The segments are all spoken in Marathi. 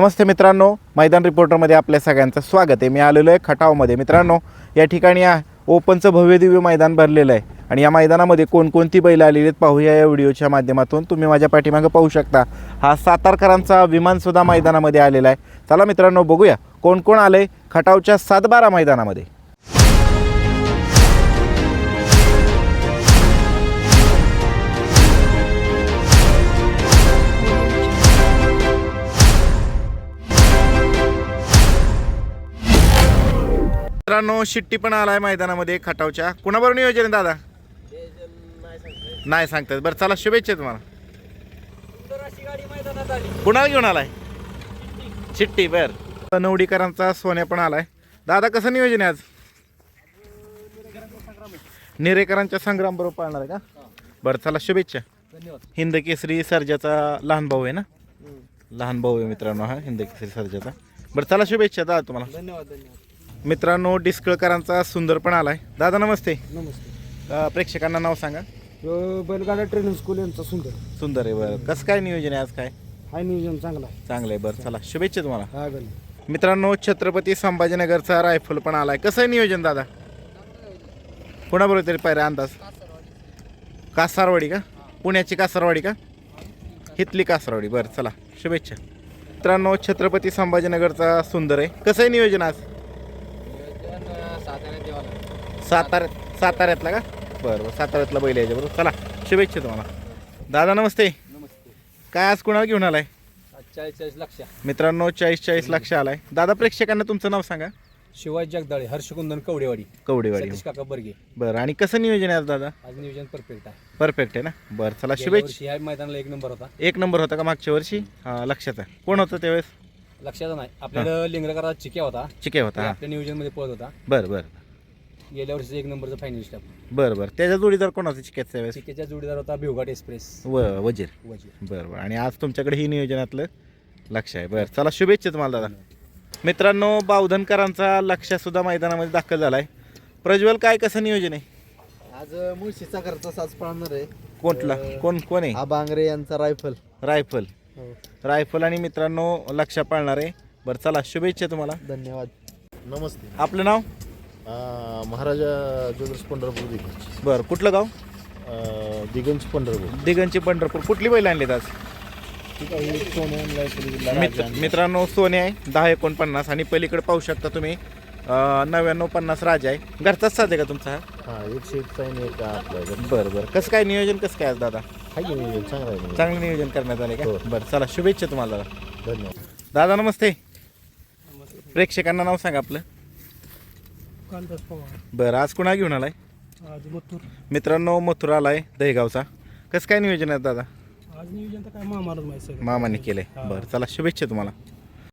नमस्ते मित्रांनो मैदान रिपोर्टरमध्ये आपल्या सगळ्यांचं स्वागत आहे. मी आलेलो आहे खटावमध्ये. मित्रांनो या ठिकाणी ओपनचं भव्यदिव्य मैदान भरलेलं आहे. आणि या मैदानामध्ये कोणकोणती बैल आलेली आहेत पाहूया या व्हिडिओच्या माध्यमातून. तुम्ही माझ्या पाठीमागं पाहू शकता. हा सातारकरांचा विमानसुद्धा मैदानामध्ये आलेला आहे. चला मित्रांनो बघूया कोण कोण आलं आहे खटावच्या सातबारा मैदानामध्ये. मित्रांनो शिट्टी पण आलाय मैदानामध्ये खटावच्या. कुणाबरोबर नियोजन आहे दादा? नाही सांगतात. बरं चला शुभेच्छा तुम्हाला. कुणाला घेऊन आलाय? चिट्टी बर. नवडीकरांचा सोन्या पण आलाय. दादा कसं नियोजन आहे आज? निरेकरांच्या संग्राम बरोबर पाळणार आहे का? बरं चला शुभेच्छा. हिंद केसरी सर्जाचा लहान भाऊ आहे ना? लहान भाऊ आहे मित्रांनो हा हिंद केसरी सर्जाचा. बरं चला शुभेच्छा दादा तुम्हाला. धन्यवाद धन्यवाद. मित्रांनो डिस्कळकरांचा सुंदर पण आलाय. दादा नमस्ते. नमस्ते. अ, प्रेक्षकांना नाव सांगा. बैलगाडा ट्रेनिंग स्कूल यांचा सुंदर. सुंदर आहे बरं. कसं काय नियोजन आहे आज काय? हाय नियोजन चांगला आहे. चांगलं आहे. बरं चला. शुभेच्छा तुम्हाला. हा गण मित्रांनो छत्रपती संभाजीनगरचा रायफल पण आलाय. कसं आहे नियोजन दादा? कोणाबरोबर तरी पाहिजे अंदाज? कासारवाडी का? पुण्याची कासारवाडी का? हितली कासारवाडी. बरं चला. शुभेच्छा. मित्रांनो छत्रपती संभाजीनगरचा सुंदर आहे. कसं आहे नियोजन आज? साताऱ्यात साताऱ्यातला का? बरं बरं साताऱ्यातला बैल यायच्या बरोबर. चला शुभेच्छा तुम्हाला. दादा नमस्ते. नमस्ते. काय आज कुणाला घेऊन आलाय? चाळीस चाळीस लक्ष. मित्रांनो चाळीस चाळीस लक्ष आलाय. दादा प्रेक्षकांना तुमचं नाव सांगा. शिवाजी जगदाळे हर्षकुंदन कवडेवाडी. कवडेवाडी. सतीश काका बर्गे. बरं आणि कसं नियोजन आहे आज दादा? आज नियोजन परफेक्ट आहे. परफेक्ट आहे ना? बरं चला शुभेच्छा. ह्या मैदानाला एक नंबर होता. एक नंबर होता का मागच्या वर्षी? हा लक्षात आहे. कोण होतं त्यावेळेस? लक्षात नाही. आपल्याला लिंगरकरा चिक्या होता. चिके होता हा. आपल्या नियोजनमध्ये पळत होता. बरं बरं. गेल्या वर्षी एक नंबरचा फायनलिस्ट आपण बरं बरं. त्याच्या जोडीदार कोण होतं चिकेच्या त्यावेळेस चिक्याचा जोडीदार होता भिवघाट एक्सप्रेस व वजीर. वजीर. बरं बरं. आणि आज तुमच्याकडे ही नियोजनातलं लक्ष आहे. बरं चला शुभेच्छा तुम्हाला दादा. मित्रांनो बावधनकरांचा लक्ष सुद्धा मैदानामध्ये दाखल झालाय. प्रज्वल काय कसं नियोजन आहे? आज मुळशीचा घरचा साज पाळणार आहे. कोणला? कोण कोण आहे? हा बांगरे यांचा रायफल. रायफल. रायफल आणि मित्रांनो लक्ष पाळणार आहे. बरं चला शुभेच्छा तुम्हाला. धन्यवाद. नमस्ते आपलं नाव? महाराजा ज्वेलर्स पंढरपूर दिगंज बरं कुठलं गाव? अं, दिगंज पंढरपूर. दिगंची पंढरपूर. कुठली बैल आणलीत आज? ठीक आहे ही सोने मित्र राजा मित्रांनो सोने आहे दहा एकोणपन्नास आणि पलीकडे पाहू शकता तुम्ही नव्याण्णव पन्नास राजा आहे. घरचाच साज आहे का तुमचा हा. हा एकशे एक आपला बरं बरं. कसं काय नियोजन कसं काय आज दादा? हाय की नियोजन चांगलं आहे नियोजन. चांगलं नियोजन करण्यात आले का? हो. बरं चला शुभेच्छा तुम्हाला. दादा धन्यवाद. दादा नमस्ते. प्रेक्षकांना नाव सांगा आपलं. पवार. बरं आज कुणा घेऊन आलाय? आज मथुर. मित्रांनो मथुरा आलाय दहेगावचा. कसं काय नियोजन आहे दादा? आज नियोजन तर काय मामालाच माहिती सगळं. मामाने केलंय. बरं चला शुभेच्छा तुम्हाला.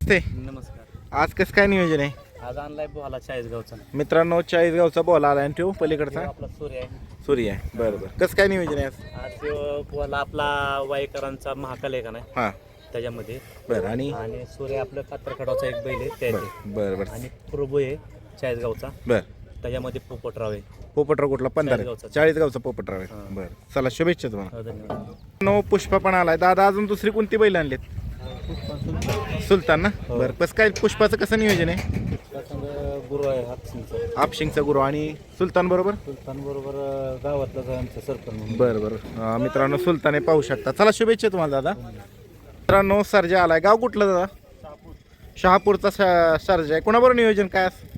ते नमस्कार. आज कसं काय नियोजन आहे? आज आणलाय बोहाला चाळीसगावचा. मित्रांनो चाळीसगावचा बॉल आलाय. आणि ठेवू पलीकडचा? आपला सूर्य आहे. सूर्य आहे. बरं बरं. कसं काय नियोजन आहे आज? आज तो बोला आपला वाईकरांचा महाकाल आहे का नाही? हां. त्याच्यामध्ये. बरं आणि? आणि सूर्य आपलं कात्रखडावचा एक बैल आहे त्याचे बरं बरं बरं. आणि प्रभू आहे. चाळीसगावचा. बरं. त्याच्यामध्ये पोपटराव आहे. पोपटराव कुठला? पंधरा चाळीसगावचा. चाळीसगावचा पोपटराव आहे. हां. बरं. चला शुभेच्छा तुम्हाला. हो, धन्यवाद. नो पुष्पा पण आलाय. दादा अजून दुसरी कोणती बैल आणलीत? सुलतान ना? बरं. कसं काय पुष्पाचं कसं नियोजन आहे? गुरु आहे आपशिंगचा गुरु आणि सुलतान बरोबर? सुलतान बरोबर आमचा सरपंच बरं बरं. अं, मित्रांनो सुलताने पाहू शकता. चला शुभेच्छा तुम्हाला दादा. मित्रांनो सर्जा आलाय. गाव कुठलं दादा? शहापूरचा स- सर्जा आहे. कोणाबरोबर नियोजन? काय असं?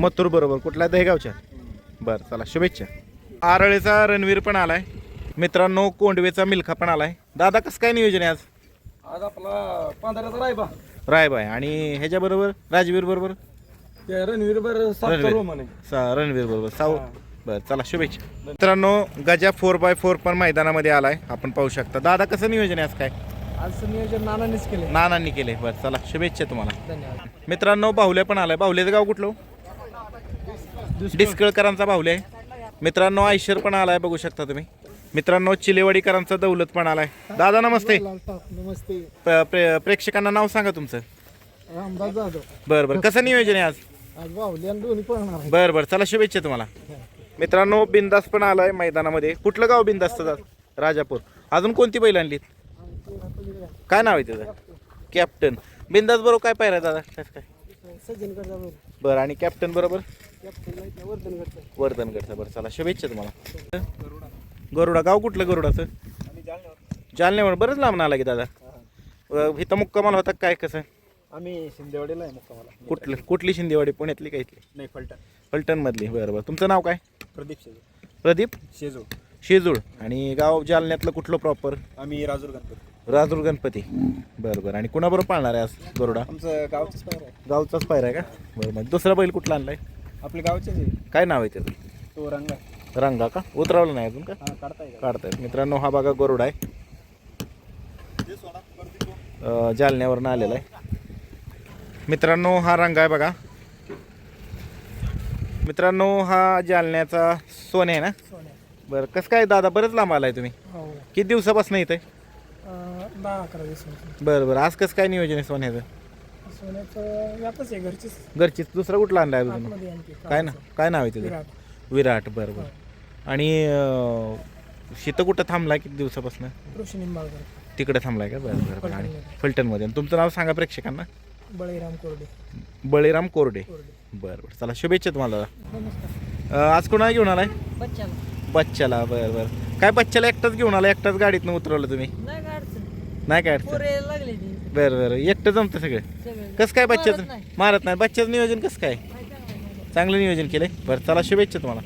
मथुर बरोबर. कुठल्या दहेगावच्या बरं चला शुभेच्छा. आरळेचा रणवीर पण आलाय. मित्रांनो कोंडवेचा मिल्खा पण आलाय. दादा कसं काय नियोजन आहे आज? आज आपला पंधराचा रायबा. रायबाय आणि ह्याच्याबरोबर राजवीर बरोबर? ते रणवीर बर रणवीर. म्हणे. सा रणवीर बरोबर. साऊ. बरं चला शुभेच्छा. मित्रांनो गजा फोर बाय फोर पण मैदानामध्ये आलाय. आपण पाहू शकता. दादा कसं नियोजन आहे आज काय? आज नियोजन नानानेच केले नानांनी केले बरं चला शुभेच्छा तुम्हाला. धन्यवाद. मित्रांनो बाहुले पण आलाय. बाहुलेचं गाव कुठलं डिस्कळकरांचा बाहुले आहे. मित्रांनो आयशर पण आलाय बघू शकता तुम्ही. मित्रांनो चिलेवाडीकरांचा दौलत पण आलाय. दादा नमस्ते. नमस्ते. प- प्रे- प्रेक्षकांना नाव सांगा तुमचं. रामदास जाधव. बरं बरं. कसं नियोजन आहे आज? आज बाहुली आणि दोन्ही पळणार आहे बरं बरं. चला शुभेच्छा तुम्हाला. मित्रांनो बिंदास पण आलाय मैदानामध्ये. कुठलं गाव बिंदास राजापूर. अजून कोणती बैल आणलीत? काय नाव आहे त्याचं? कॅप्टन. बिंदास बरोबर काय पाहिजे दादा? काय? बरं बरं आणि कॅप्टन बरोबर? वर्धन करता बरं चला शुभेच्छा तुम्हाला. गरुडा. गाव कुठलं गरुडाचं? जालन्यावर. जालन्यावर बरंच लांब आला की दादा. इथं मुक्कामाला होता काय कसं? आम्ही शिंदेवाडीला आहे मुक्कामाला. कुठलं? कुठली शिंदेवाडी? पुण्यातली काय इथली? नाही फलटण. फलटणमधली. बरं बरं. तुमचं नाव काय? प्रदीप शेजू. प्रदीप शेजू. शेजूळ. आणि गाव जालन्यातलं कुठलं प्रॉपर आम्ही राजूर गणपती. राजूर गणपती. बरं बरं. आणि कुणाबरोबर पाळणार आहे आज गरुडा? आमचं गावचंच पायर आहे. गावचाच पायरा आहे का? बरं मग दुसरा बैल कुठला आणलाय? आपले गावचेच आहे काय नाव आहे त्याचं? तो रंग. आहे रंगा का? उतरवलं नाही अजून का? हा काढता येईल. काढतायत. मित्रांनो हा बघा गरुड आहे. अं, जालन्यावरनं आलेला आहे. मित्रांनो हा रंग आहे बघा. मित्रांनो हा जालन्याचा सोने आहे ना? बरं कसं काय दादा बरंच लांब आलाय तुम्ही? हो. किती दिवसापासून इथे दहा अकरा दिवस बरं बरं आज कसं काय नियोजन आहे सोन्याचं? सोन्याचं यातच आहे घरचीच घरचीच. दुसरा कुठला आणलाय अजून? आतमध्ये आणखी काय ना काय नाव आहे त्याचं? विराट. विराट बरं बरं. आणि अं, शीतं कुठं थांबलाय किती दिवसापासून? ऋषी निंबाळकर. तिकडे थांबलाय का? बरं बरं बरं. आणि फलटणमध्ये. आणि तुमचं नाव सांगा प्रेक्षकांना. बळीराम कोरडे. बळीराम कोरडे. कोरडे. बरं बरं. चला शुभेच्छा तुम्हाला. नमस्कार. अं, आज कोणाला घेऊन आलाय? बच्चाला. बच्च्याला बरं बरं. काय बच्च्याला एकटाच घेऊन आला एकटाच गाडीतनं उतरवलं तुम्ही? नाही काय अडचण. नाही काय अडचण? पोरे लागले ती बरं बरं. एकटं जमतं सगळं. कसं काय बच्च्याचं? नाही. मारत नाही. बच्च्याचं नियोजन कसं काय? चांगलं आहे. चांगलं नियोजन केलंय. बरं चला शुभेच्छा तुम्हाला.